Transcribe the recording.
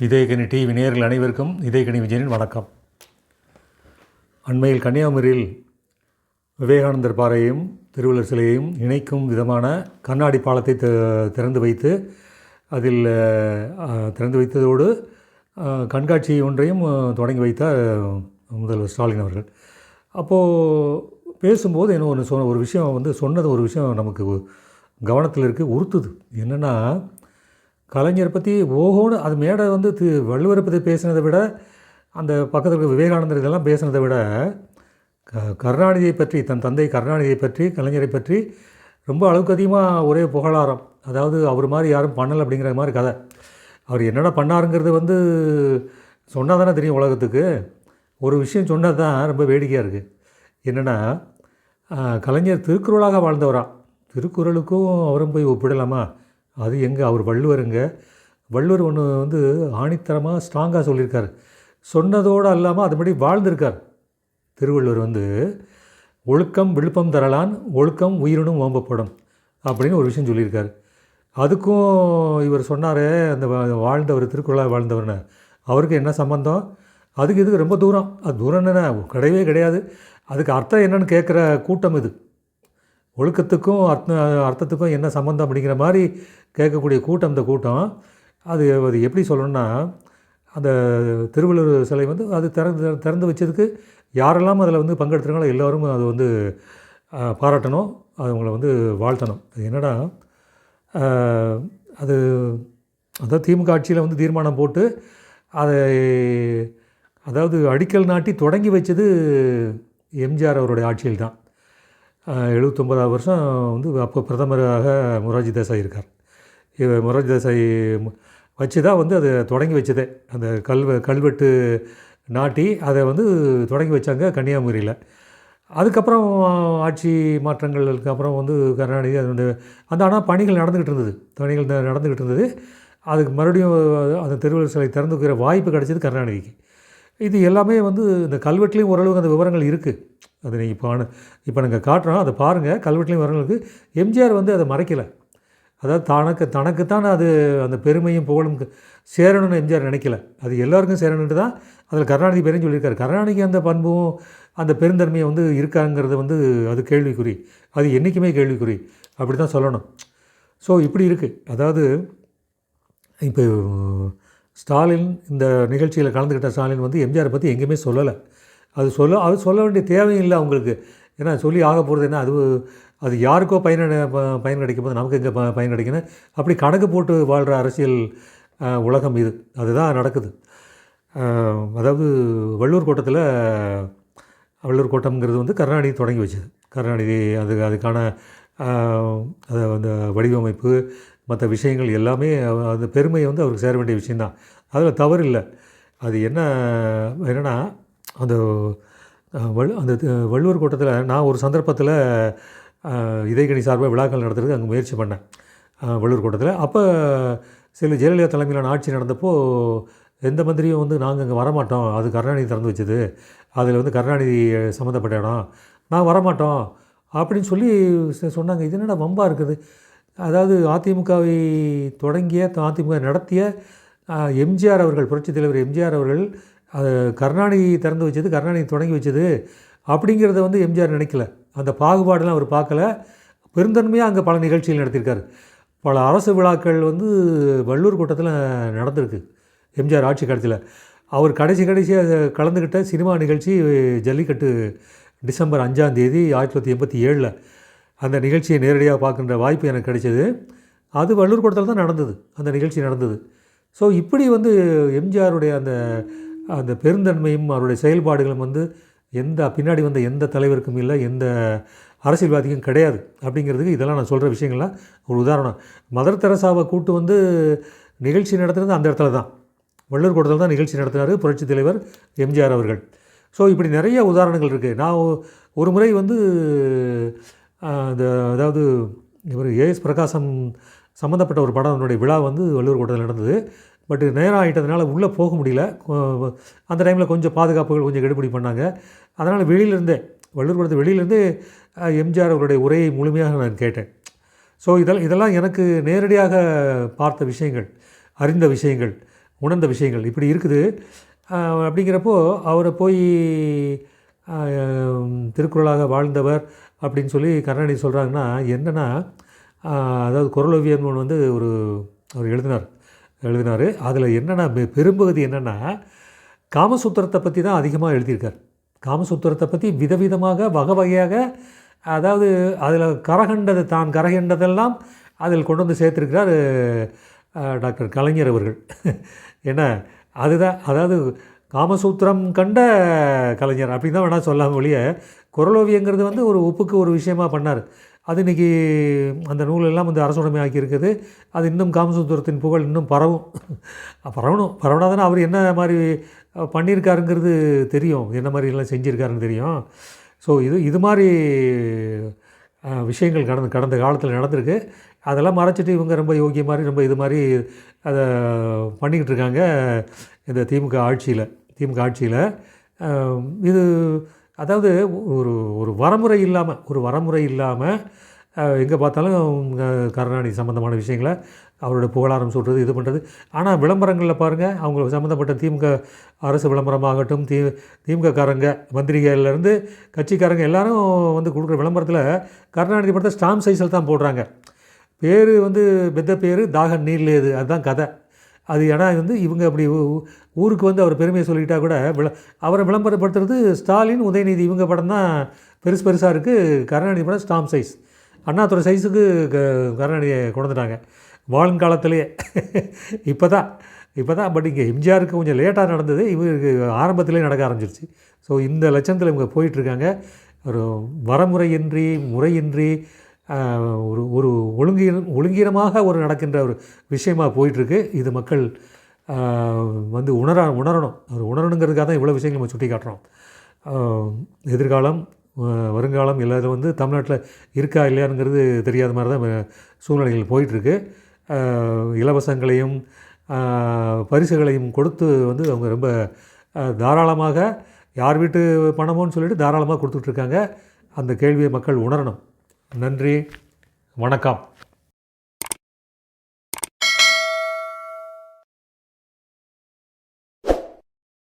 இதயகனி TV நேர்கள் அனைவருக்கும் இதயகனி விஜயனின் வணக்கம். அண்மையில் கன்னியாகுமரியில் விவேகானந்தர் பாறையையும் திருவள்ளுவர் சிலையையும் இணைக்கும் விதமான கண்ணாடி பாலத்தை திறந்து வைத்து அதில் திறந்து வைத்ததோடு கண்காட்சி ஒன்றையும் தொடங்கி வைத்தார் முதல்வர் ஸ்டாலின் அவர்கள். அப்போது பேசும்போது என்ன ஒன்று சொன்ன ஒரு விஷயம் வந்து சொன்னது ஒரு விஷயம் நமக்கு கவனத்தில் இருக்குது உறுத்துது. என்னென்னா கலைஞரை பற்றி ஓஹோன்னு அது மேடை வந்து தி வள்ளுவரை பற்றி பேசினதை விட அந்த பக்கத்தில் இருக்க விவேகானந்தர் இதெல்லாம் பேசினதை விட க கருணாநிதியை பற்றி தன் தந்தை கருணாநிதியை பற்றி கலைஞரை பற்றி ரொம்ப அளவுக்கு அதிகமாக ஒரே புகழாரம். அதாவது அவர் மாதிரி யாரும் பண்ணலை அப்படிங்கிற மாதிரி கதை. அவர் என்னடா பண்ணாருங்கிறது வந்து சொன்னால் தானே தெரியும் உலகத்துக்கு. ஒரு விஷயம் சொன்னால் தான் ரொம்ப வேடிக்கையாக இருக்குது என்னென்னா கலைஞர் திருக்குறளாக வாழ்ந்தவரா? திருக்குறளுக்கும் அவரும் போய் ஒப்பிடலாமா? அது எங்கே? அவர் வள்ளுவருங்க. வள்ளுவர் ஒன்று வந்து ஆணித்தரமாக ஸ்ட்ராங்காக சொல்லியிருக்கார். சொன்னதோடு அல்லாமல் அதுபடி வாழ்ந்திருக்கார். திருவள்ளுவர் வந்து ஒழுக்கம் விழுப்பம் தரலான் ஒழுக்கம் உயிரினும் ஓம்பப்படும் அப்படின்னு ஒரு விஷயம் சொல்லியிருக்கார். அதுக்கும் இவர் சொன்னார் அந்த வாழ்ந்தவர் திருக்குறளாக வாழ்ந்தவர்னு. அவருக்கு என்ன சம்பந்தம்? அதுக்கு இதுக்கு ரொம்ப தூரம்? அது தூரம் என்னென்ன? கிடையவே கிடையாது. அதுக்கு அர்த்தம் என்னன்னு கேட்குற கூட்டம் இது. ஒழுக்கத்துக்கும் அர்த்த அர்த்தத்துக்கும் என்ன சம்மந்தம் அப்படிங்கிற மாதிரி கேட்கக்கூடிய கூட்டம் இந்த கூட்டம். அது அது எப்படி சொல்லணும்னா அந்த திருவள்ளுவர் சிலை வந்து அது திறந்து திறந்து வச்சதுக்கு யாரெல்லாம் அதில் வந்து பங்கெடுத்துருங்களோ எல்லோரும் அது வந்து பாராட்டணும் அவங்கள வந்து வாழ்த்தணும். அது என்னடா? அது அதாவது திமுக ஆட்சியில் வந்து தீர்மானம் போட்டு அதை அதாவது அடிக்கல் நாட்டி தொடங்கி வச்சது எம்ஜிஆர் அவருடைய ஆட்சியில் தான். எழுபத்தொம்பதாவது வருஷம் வந்து அப்போ பிரதமராக மொரார்ஜி தேசாய் இருக்கார். இவர் மொரார்ஜி தேசாய் வச்சு தான் வந்து அதை தொடங்கி வச்சதே. அந்த கல்வ கல்வெட்டு நாட்டி அதை வந்து தொடங்கி வச்சாங்க கன்னியாகுமரியில். அதுக்கப்புறம் ஆட்சி மாற்றங்களுக்கு அப்புறம் வந்து கருணாநிதி அது வந்து அந்த ஆனால் பணிகள் நடந்துக்கிட்டு இருந்தது. பணிகள் நடந்துக்கிட்டு இருந்தது. அதுக்கு மறுபடியும் அந்த திருவள்ளுவர் சிலை திறந்துக்கிற வாய்ப்பு கிடைச்சது கருணாநிதிக்கு. இது எல்லாமே வந்து இந்த கல்வெட்டுலேயும் ஓரளவுக்கு அந்த விவரங்கள் இருக்குது அது நீங்கள் இப்போ இப்போ நாங்கள் காட்டுறோம். அதை பாருங்கள் கல்வெட்டுலேயும் விவரங்கள் இருக்குது எம்ஜிஆர் வந்து அதை மறைக்கலை. அதாவது தனக்கு தனக்குத்தான் அது அந்த பெருமையும் புகழும் சேரணும்னு எம்ஜிஆர் நினைக்கல. அது எல்லாருக்கும் சேரணுன்ட்டு தான் அதில் கருணாநிதி பேரையும் சொல்லியிருக்காரு. கருணாநிதிக்கு அந்த பண்பும் அந்த பெருந்தன்மையை வந்து இருக்காங்கிறது வந்து அது கேள்விக்குறி. அது என்றைக்குமே கேள்விக்குறி. அப்படி தான் சொல்லணும். ஸோ இப்படி இருக்குது அதாவது இப்போ ஸ்டாலின் இந்த நிகழ்ச்சியில் கலந்துக்கிட்ட ஸ்டாலின் வந்து எம்ஜிஆரை பற்றி எங்கேயுமே சொல்லலை. அது சொல்ல அது சொல்ல வேண்டிய தேவையும் இல்லை அவங்களுக்கு. ஏன்னா சொல்லி ஆக போகிறது என்ன? அது அது யாருக்கோ பயன் ப- பயன் கிடைக்கும் போது நமக்கு எங்கே ப- பயன் கிடைக்கணும் அப்படி கணக்கு போட்டு வாழ்கிற அரசியல் உலகம் இது. அதுதான் நடக்குது. அதாவது வள்ளூர் கோட்டத்தில் வள்ளூர் கோட்டம்ங்கிறது வந்து கருணாநிதி தொடங்கி வச்சது. கருணாநிதி அது அதுக்கான அதை அந்த வடிவமைப்பு மற்ற விஷயங்கள் எல்லாமே அந்த பெருமையை வந்து அவருக்கு சேர வேண்டிய விஷயந்தான் அதில் தவறு இல்லை. அது என்ன என்னென்னா அந்த அஹ், வள் அந்த வள்ளுவர் கூட்டத்தில் நான் ஒரு சந்தர்ப்பத்தில் இதயகணி சார்பாக விழாக்கள் நடத்துறதுக்கு அங்கே முயற்சி பண்ணேன். வள்ளுவர் கூட்டத்தில். அப்போ சில ஜெயலலிதா தலைமையிலான ஆட்சி நடந்தப்போ எந்த மந்திரியும் வந்து நாங்கள் அங்கே வரமாட்டோம். அது கருணாநிதி திறந்து வச்சது. அதில் வந்து கருணாநிதி சம்மந்தப்பட்ட இடம். நான் வரமாட்டோம். அப்படின்னு சொல்லி சொன்னாங்க. இது என்னடா வம்பாக இருக்குது? அதாவது அதிமுகவை தொடங்கிய அதிமுக நடத்திய எம்ஜிஆர் அவர்கள் புரட்சித் தலைவர் எம்ஜிஆர் அவர்கள் அது கருணாநிதி திறந்து வச்சது கருணாநிதி தொடங்கி வச்சது அப்படிங்கிறத வந்து எம்ஜிஆர் நினைக்கல. அந்த பாகுபாடெல்லாம் அவர் பார்க்கல. பெருந்தன்மையாக அங்கே பல நிகழ்ச்சிகள் நடத்தியிருக்காரு. பல அரசு விழாக்கள் வந்து வள்ளூர் கூட்டத்தில் நடந்திருக்கு எம்ஜிஆர் ஆட்சி காலத்தில். அவர் கடைசி கடைசியாக கலந்துக்கிட்ட சினிமா நிகழ்ச்சி ஜல்லிக்கட்டு டிசம்பர் அஞ்சாம் தேதி ஆயிரத்தி தொள்ளாயிரத்தி எண்பத்தி ஏழில் அந்த நிகழ்ச்சியை நேரடியாக பார்க்கின்ற வாய்ப்பு எனக்கு கிடைச்சது. அது வள்ளூர் கூட்டத்தில் தான் நடந்தது. அந்த நிகழ்ச்சி நடந்தது. ஸோ இப்படி வந்து எம்ஜிஆருடைய அந்த அந்த பெருந்தன்மையும் அவருடைய செயல்பாடுகளும் வந்து எந்த பின்னாடி வந்த எந்த தலைவருக்கும் இல்லை எந்த அரசியல்வாதிக்கும் கிடையாது அப்படிங்கிறதுக்கு இதெல்லாம் நான் சொல்கிற விஷயங்கள்லாம் ஒரு உதாரணம். மதர் தெரசாவை கூட்டு வந்து நிகழ்ச்சி நடத்துனது அந்த இடத்துல தான். வள்ளூர் கூட்டத்தில் தான் நிகழ்ச்சி நடத்தினார் புரட்சித் தலைவர் எம்ஜிஆர் அவர்கள். ஸோ இப்படி நிறைய உதாரணங்கள் இருக்குது நான் ஒரு முறை வந்து அந்த அதாவது இவர் ஏஎஸ் பிரகாசம் சம்மந்தப்பட்ட ஒரு படம் அதனுடைய விழா வந்து வள்ளூர் கூட்டத்தில் நடந்தது. பட் நேரம் ஆகிட்டதுனால உள்ளே போக முடியல. அந்த டைமில் கொஞ்சம் பாதுகாப்புகள் கொஞ்சம் கெடுபடி பண்ணாங்க. அதனால் வெளியிலேருந்தே வள்ளூர் கூடத்து வெளியிலேருந்து எம்ஜிஆர் அவருடைய உரையை முழுமையாக நான் கேட்டேன். ஸோ இதெல்லாம் இதெல்லாம் எனக்கு நேரடியாக பார்த்த விஷயங்கள் அறிந்த விஷயங்கள் உணர்ந்த விஷயங்கள் இப்படி இருக்குது. அப்படிங்கிறப்போ அவரை போய் திருக்குறளாக வாழ்ந்தவர் அப்படின்னு சொல்லி கருணாநிதி சொல்கிறாங்கன்னா என்னென்னா அதாவது குரலோவியம் ஒன்று வந்து ஒரு அவர் எழுதினார். எழுதினார். அதில் என்னென்னா பெரும்பகுதி என்னென்னா காமசூத்திரத்தை பற்றி தான் அதிகமாக எழுதியிருக்கார். காமசூத்திரத்தை பற்றி விதவிதமாக வகை வகையாக அதாவது அதில் கரகண்டது தான் கரகண்டதெல்லாம் அதில் கொண்டு வந்து சேர்த்துருக்கிறார் டாக்டர் கலைஞர் அவர்கள். என்ன அதுதான் அதாவது காமசூத்திரம் கண்ட கலைஞர் அப்படின்னு தான் வேணால் சொல்லாம ஒழிய குரலோவியங்கிறது வந்து ஒரு ஒப்புக்கு ஒரு விஷயமா பண்ணார். அது இன்றைக்கி அந்த நூலெல்லாம் வந்து அரசுடைமை ஆக்கியிருக்குது. அது இன்னும் காமசூத்திரத்தின் புகழ் இன்னும் பரவும். பரவணும். பரவனாதானே அவர் என்ன மாதிரி பண்ணியிருக்காருங்கிறது தெரியும். என்ன மாதிரி எல்லாம் செஞ்சுருக்காருன்னு தெரியும். ஸோ இது இது மாதிரி விஷயங்கள் கடந்த கடந்த காலத்தில் நடந்திருக்கு. அதெல்லாம் மறைச்சிட்டு இவங்க ரொம்ப யோகிய மாதிரி ரொம்ப இது மாதிரி அதை பண்ணிக்கிட்டு இருக்காங்க இந்த திமுக ஆட்சியில். திமுக ஆட்சியில் இது அதாவது ஒரு ஒரு வரமுறை இல்லாமல் ஒரு வரமுறை இல்லாமல் எங்கே பார்த்தாலும் கருணாநிதி சம்மந்தமான விஷயங்களை அவரோட புகழாரம் சொல்கிறது இது பண்ணுறது ஆனால் விளம்பரங்களில் பாருங்கள் அவங்க சம்மந்தப்பட்ட திமுக அரசு விளம்பரமாகட்டும் தி திமுகக்காரங்க மந்திரிகள்லேருந்து கட்சிக்காரங்க எல்லாரும் வந்து கொடுக்குற விளம்பரத்தில் கருணாநிதி படத்தை ஸ்டாம்ப் சைஸில் தான் போடுறாங்க. பேர் வந்து பெத்த பேர் தாகம் நீர்லேது அதுதான் கதை. அது ஏன்னா வந்து இவங்க அப்படி ஊருக்கு வந்து அவர் பெருமையை சொல்லிக்கிட்டா கூட விள அவரை விளம்பரப்படுத்துறது ஸ்டாலின் உதயநிதி இவங்க படம் தான் பெருசு பெருசாக இருக்குது கருணாநிதி படம் ஸ்டாம்ப் சைஸ் அண்ணாதுரை சைஸுக்கு க கருணாநிதியை கொண்டுட்டாங்க வாழ்காலத்திலேயே இப்போ தான் இப்போ தான் பட் இங்கே எம்ஜிஆருக்கு கொஞ்சம் லேட்டாக நடந்தது. இவருக்கு ஆரம்பத்திலே நடக்க ஆரம்பிச்சிருச்சு. ஸோ இந்த லட்சத்தில் இவங்க போயிட்டுருக்காங்க ஒரு வரமுறையின்றி முறையின்றி ஒரு ஒரு ஒழுங்கீர ஒழுங்கீனமாக ஒரு நடக்கின்ற ஒரு விஷயமாக போயிட்டுருக்கு. இது மக்கள் வந்து உணர உணரணும். அது உணரணுங்கிறதுக்காக தான் இவ்வளோ விஷயங்கள் நம்ம சுட்டி காட்டுறோம். எதிர்காலம் வருங்காலம் எல்லாரும் வந்து தமிழ்நாட்டில் இருக்கா இல்லையாங்கிறது தெரியாத மாதிரி தான் சூழ்நிலைகள் போயிட்டுருக்கு. இலவசங்களையும் பரிசுகளையும் கொடுத்து வந்து அவங்க ரொம்ப தாராளமாக யார் வீட்டு பணமோன்னு சொல்லிட்டு தாராளமாக கொடுத்துட்ருக்காங்க. அந்த கேள்வியை மக்கள் உணரணும். நன்றி. வணக்கம்.